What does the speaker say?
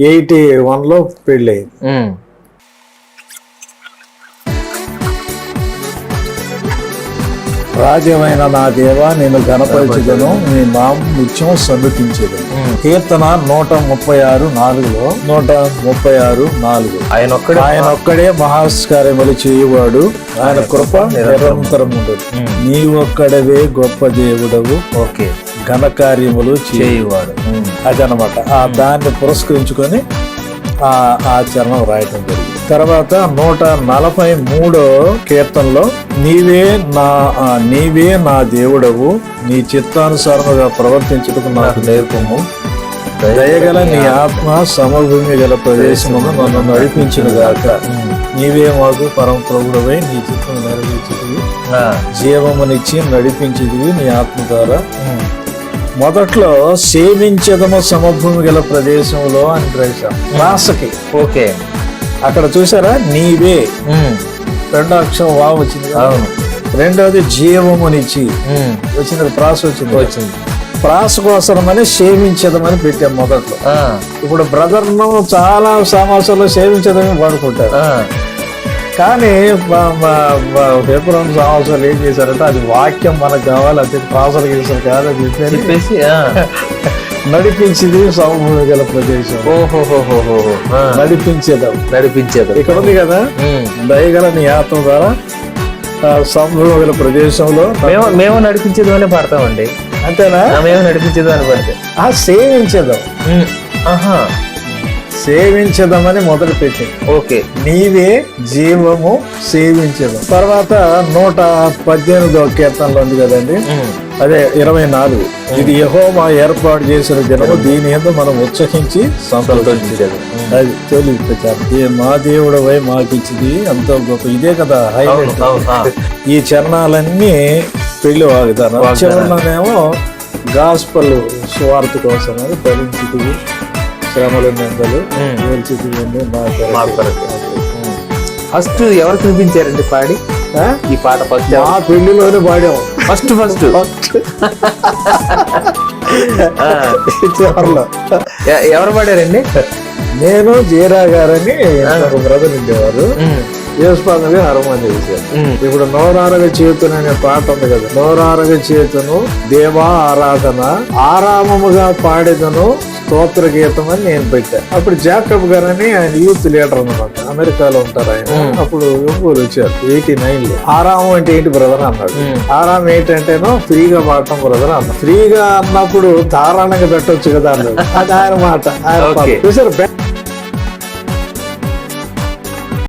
Eighty వన్లో పెళ్ళి. రాజ్యమైన నా దేవ నేను గణపరిచదను నీ నామం నిత్యం సన్నుతించేది కీర్తన నూట ముప్పై ఆరు నాలుగులో. నూట ముప్పై ఆరు నాలుగు. ఆయన ఒక్కడే ఆయన ఒక్కడే మహాస్కార్యములు చేయవాడు. ఆయన కృప నిరంతరం. ఉండదు. నీ ఒక్కడవే గొప్ప దేవుడవు. ఓకే. ఘనకార్యములు చేయువాడు. ఉమ్. అదనమాట. ఆ దాన్ని పురస్కరించుకొని ఆ ఆచరణ రాయటం జరిగింది. తర్వాత నూట నలభై మూడో కీర్తనలో నీవే నా నీవే నా దేవుడవు నీ చిత్తానుసారముగా ప్రవర్తించుటకు నాకు నేర్పము. దయగల నీ ఆత్మ సమభూమి గల ప్రదేశమును నన్ను నడిపించిన గాక నీవే మాకు పరమ ప్రభుడవై నీ చిత్తం నెరవేర్చితివి ఆ. జీవమునిచ్చి నడిపించిదివి నీ ఆత్మ ద్వారా. మొదట్లో సేవించదము సమభూమి గల ప్రదేశంలో అని రాశాం. రాసకి. ఓకే. అక్కడ చూసారా? నీవే. రెండో అక్షరం వా వచ్చింది? అవును. రెండోది జీవమునిచ్చి. వచ్చింది ప్రాస వచ్చింది. వచ్చింది. ప్రాస కోసమని సేవించదమని పెట్టాం మొదట్లో. ఇప్పుడు బ్రదర్ను చాలా సమాసాల్లో సేవించదమని వాడుకుంటారు. కానీ పేపర్ సమాసాలు ఏం చేశారంటే అది వాక్యం మనకు కావాలి అది కాదు చెప్పి చెప్పేసి. నడిపించింది సమభూమి గల ప్రదేశం. ఓహోహోహోహో. నడిపించేదాం. నడిపించేది. ఇక్కడ ఉంది కదా. దయగల నీ ఆత్మ ద్వారా సమభూమి గల ప్రదేశంలో మేము మేము నడిపించేది అని పడతామండి. అంతేనా? మేము నడిపించేది అని పడితే. ఆ సేవించదాం. ఆహా. సేవించదామని మొదలు పెట్టింది ఓకే. నీవే జీవము సేవించడం తర్వాత నూట పద్దెనిమిదో కీర్తనలో ఉంది కదండి. అదే ఇరవై నాలుగు. ఇది యహోవా ఏర్పాటు చేసిన దినము. దీని మీద మనం ఉత్సహించి సంతోషించేది. అది తెలియదు మా దేవుడు వై మాకిచ్చింది ఎంతో గొప్ప. ఇదే కదా హైలైట్. ఈ చరణాలన్నీ పెళ్ళి వాగ్దానం. చివరిలోనేమో గాస్పల్ స్వార్థ కోసం అని భరించితివి శ్రమలు నిందలు మా కొరకు. ఫస్ట్ ఎవరు చూపించారండి పాడి? ఆ? ఈ పాట ఫస్ట్ మా పెళ్ళిలోనే పాడాం. First first. చివరిలో ఎవరు పాడారండి? నేను జీరా గారని ఒక బ్రదర్ ఉండేవారు. యేసుపాదవి హరమాన్ చేశారు. ఇప్పుడు నోరారగ చేతును అనే పాట ఉంది కదా. నోరారగ చేతును దేవా ఆరాధన ఆరామముగా పాడేదను. స్తోత్ర గీతం అని నేను పెట్టా. అప్పుడు జాకబ్ గారు అని ఆయన యూత్ లీడర్ అనమాట అమెరికాలో ఉంటారు ఆయన. అప్పుడు ఒంగోలు వచ్చారు. ఎయిటీ నైన్లో ఆరామం అంటే ఏంటి బ్రదర్ అన్నాడు. ఆరామం ఏంటంటేనో ఫ్రీగా పాడటం బ్రదర్ అన్నాడు. ఫ్రీగా అన్నప్పుడు ధారాళంగా పెట్టొచ్చు కదా అన్నాడు. అది ఆయన మాట. ఆయన. చూసారు